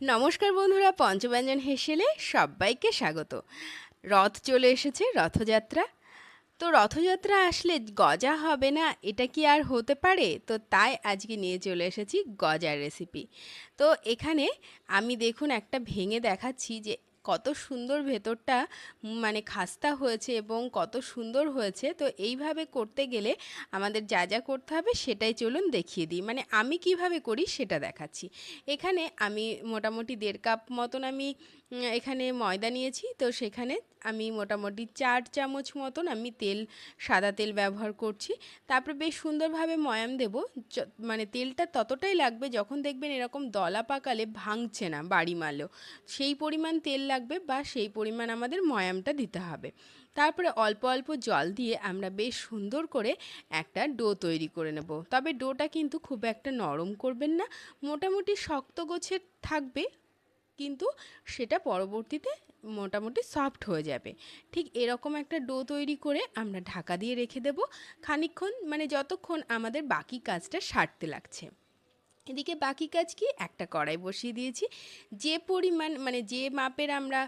নমস্কার বন্ধুরা, পঞ্চব্যঞ্জন হেসেলে সবাইকে স্বাগত। রথ চলে এসেছে, রথযাত্রা। তো রথযাত্রা আসলে গজা হবে না, এটা কি আর হতে পারে? তো তাই আজকে নিয়ে চলে এসেছি গজার রেসিপি তো এখানে আমি দেখুন একটা ভেঙে দেখাচ্ছি যে কত সুন্দর ভেতরটা মানে খাস্তা হয়েছে এবং কত সুন্দর হয়েছে। তো এইভাবে করতে গেলে আমাদের যা যা করতে হবে সেটাই চলুন দেখিয়ে দিই। মানে আমি কীভাবে করি সেটা দেখাচ্ছি। এখানে আমি মোটামুটি দেড় কাপ মতন আমি এখানে ময়দা নিয়েছি। তো সেখানে আমি মোটামুটি চার চামচ মতন আমি তেল, সাদা তেল ব্যবহার করছি। তারপরে বেশ সুন্দরভাবে ময়াম দেব। মানে তেলটা ততটাই লাগবে যখন দেখবেন এরকম দলা পাকালে ভাঙছে না বাড়ি মারলেও সেই পরিমাণ তেল লাগবে বা সেই পরিমাণ আমাদের ময়ামটা দিতে হবে। তারপরে অল্প অল্প জল দিয়ে আমরা বেশ সুন্দর করে একটা ডো তৈরি করে নেব। তবে ডোটা কিন্তু খুব একটা নরম করবেন না, মোটামুটি শক্ত গোছের থাকবে, কিন্তু সেটা পরবর্তীতে মোটামুটি সফট হয়ে যাবে। ঠিক এরকম একটা ডো তৈরি করে আমরা ঢাকা দিয়ে রেখে দেব। খানিক্ষণ মানে যতক্ষণ আমাদের বাকি কাজটা সারতে লাগছে। এদিকে বাকি কাজ কি? একটা কড়াই বসিয়ে দিয়েছি। যে পরিমাণ মানে যে মাপের আমরা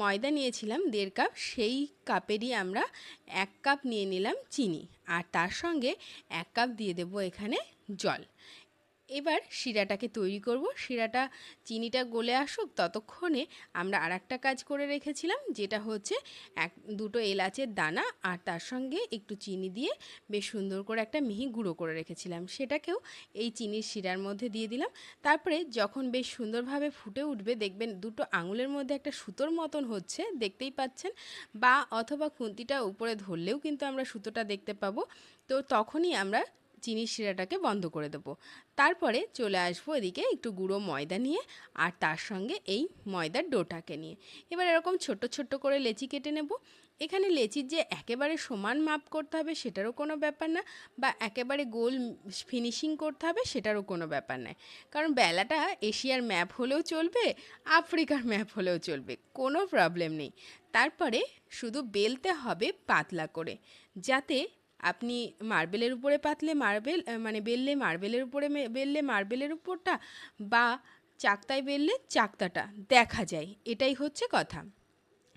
ময়দা নিয়েছিলাম, দেড় কাপ, সেই কাপেরই আমরা এক কাপ নিয়ে নিলাম চিনি। আর তার সঙ্গে এক কাপ দিয়ে দেব এখানে জল। এবার শিরাটাকে তৈরি করব। শিরাটা চিনিটা গলে আসুক, ততক্ষণে আমরা আর একটা কাজ করে রেখেছিলাম, যেটা হচ্ছে এক, দুটো এলাচের দানা আর তার সঙ্গে একটু চিনি দিয়ে বেশ সুন্দর করে একটা মিহি গুঁড়ো করে রেখেছিলাম। সেটাকেও এই চিনির শিরার মধ্যে দিয়ে দিলাম। তারপরে যখন বেশ সুন্দরভাবে ফুটে উঠবে, দেখবেন দুটো আঙুলের মধ্যে একটা সুতোর মতন হচ্ছে, দেখতেই পাচ্ছেন, বা অথবা খুন্তিটা উপরে ধরলেও কিন্তু আমরা সুতোটা দেখতে পাবো। তো তখনই আমরা চিনির শিরাটাকে বন্ধ করে দেবো। তারপরে চলে আসব এদিকে একটু গুঁড়ো ময়দা নিয়ে আর তার সঙ্গে এই ময়দার ডোটাকে নিয়ে। এবার এরকম ছোট ছোট করে লেচি কেটে নেব। এখানে লেচির যে একেবারে সমান মাপ করতে হবে সেটারও কোনো ব্যাপার না বা একেবারে গোল ফিনিশিং করতে হবে সেটারও কোনো ব্যাপার নয়। কারণ বেলাটা এশিয়ার ম্যাপ হলেও চলবে, আফ্রিকার ম্যাপ হলেও চলবে, কোনো প্রবলেম নেই। তারপরে শুধু বেলতে হবে পাতলা করে, যাতে আপনি মার্বেলের উপরে পাতলে মার্বেল মানে বেললে মার্বেলের উপরে বেললে মার্বেলের উপরটা বা চাকতায় বেললে চাকতাটা দেখা যায়। এটাই হচ্ছে কথা।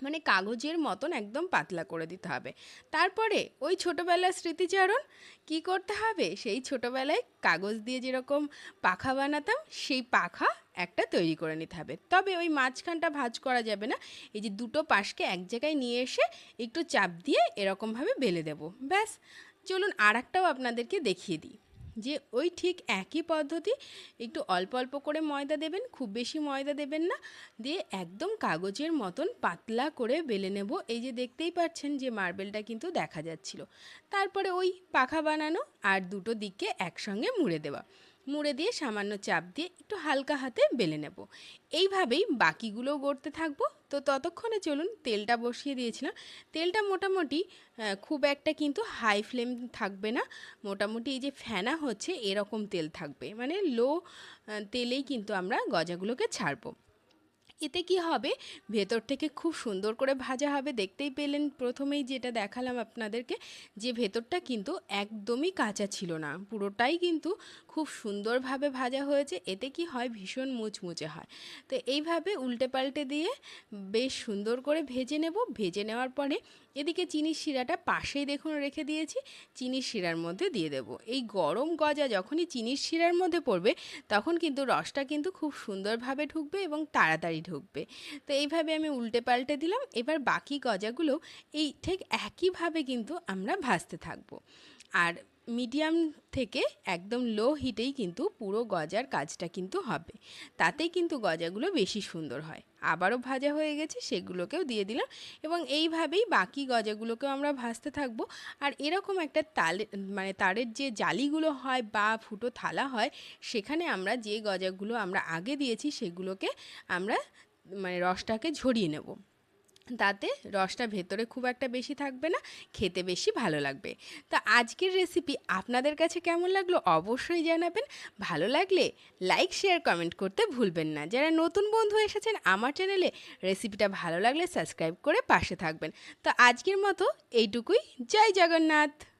মানে কাগজের মতন একদম পাতলা করে দিতে হবে। তারপরে ওই ছোটোবেলার স্মৃতিচারণ, কি করতে হবে? সেই ছোটোবেলায় কাগজ দিয়ে যেরকম পাখা বানাতাম, সেই পাখা একটা তৈরি করে নিতে হবে। তবে ওই মাঝখানটা ভাজ করা যাবে না। এই যে দুটো পাশকে এক জায়গায় নিয়ে এসে একটু চাপ দিয়ে এরকমভাবে বেলে দেব। ব্যাস, চলুন আর একটাও আপনাদেরকে দেখিয়ে দিই। যে ওই ঠিক একই পদ্ধতি, একটু অল্প অল্প করে ময়দা দেবেন, খুব বেশি ময়দা দেবেন না, দিয়ে একদম কাগজের মতন পাতলা করে বেলে নেব। এই যে দেখতেই পাচ্ছেন যে মার্বেলটা কিন্তু দেখা যাচ্ছিল। তারপরে ওই পাখা বানানো আর দুটো দিককে একসঙ্গে মুড়ে দেওয়া। মুড়ে দিয়ে সামান্য চাপ দিয়ে একটু হালকা হাতে বেলে নেব। এইভাবেই বাকিগুলোও গড়তে থাকব। তো ততক্ষণে চলুন তেলটা বসিয়ে দিয়েছিলাম। তেলটা মোটামুটি খুব একটা কিন্তু হাই ফ্লেম থাকবে না। মোটামুটি এই যে ফেনা হচ্ছে এরকম তেল থাকবে। মানে লো তেলেই কিন্তু আমরা গজাগুলোকে ছাড়বো। এতে কি হবে? ভেতর থেকে খুব সুন্দর করে ভাজা হবে। দেখতেই পেলেন প্রথমেই যেটা দেখালাম আপনাদেরকে, যে ভেতরটা কিন্তু একদমই কাঁচা ছিল না। পুরোটাই কিন্তু খুব সুন্দরভাবে ভাজা হয়েছে। এতে কি হয়? ভীষণ মুচমুচে হয়। তো এইভাবে উল্টে পাল্টে দিয়ে বেশ সুন্দর করে ভেজে নেব। ভেজে নেওয়ার পরে এদিকে চিনির শিরাটা পাশেই দেখুন রেখে দিয়েছি। চিনির শিরার মধ্যে দিয়ে দেব। এই গরম গজা যখনই চিনির শিরার মধ্যে পড়বে, তখন কিন্তু রসটা কিন্তু খুব সুন্দরভাবে ঢুকবে এবং তাড়াতাড়ি ঢুকবে। তো এইভাবে আমি উল্টে পাল্টে দিলাম। এবার বাকি গজাগুলো এই ঠিক একইভাবে কিন্তু আমরা ভাজতে থাকব। আর মিডিয়াম থেকে একদম লো হিটেই কিন্তু পুরো গজার কাজটা কিন্তু হবে। তাতেই কিন্তু গজাগুলো বেশি সুন্দর হয়। আবারও ভাজা হয়ে গেছে, সেগুলোকেও দিয়ে দিলাম এবং এইভাবেই বাকি গজাগুলোকেও আমরা ভাজতে থাকব। আর এরকম একটা তালে মানে তারের যে জালিগুলো হয় বা ফুটো থালা হয়, সেখানে আমরা যে গজাগুলো আমরা আগে দিয়েছি, সেগুলোকে আমরা মানে রসটাকে ঝরিয়ে নেব। তাতে রসটা ভেতরে খুব একটা বেশি থাকবে না, খেতে বেশি ভালো লাগবে। তা আজকের রেসিপি আপনাদের কাছে কেমন লাগল অবশ্যই জানাবেন। ভালো লাগলে লাইক শেয়ার কমেন্ট করতে ভুলবেন না। যারা নতুন বন্ধু এসেছেন আমার চ্যানেলে রেসিপিটা ভালো লাগলে সাবস্ক্রাইব করে পাশে থাকবেন। তো আজকের মতো এইটুকুই। জয় জগন্নাথ!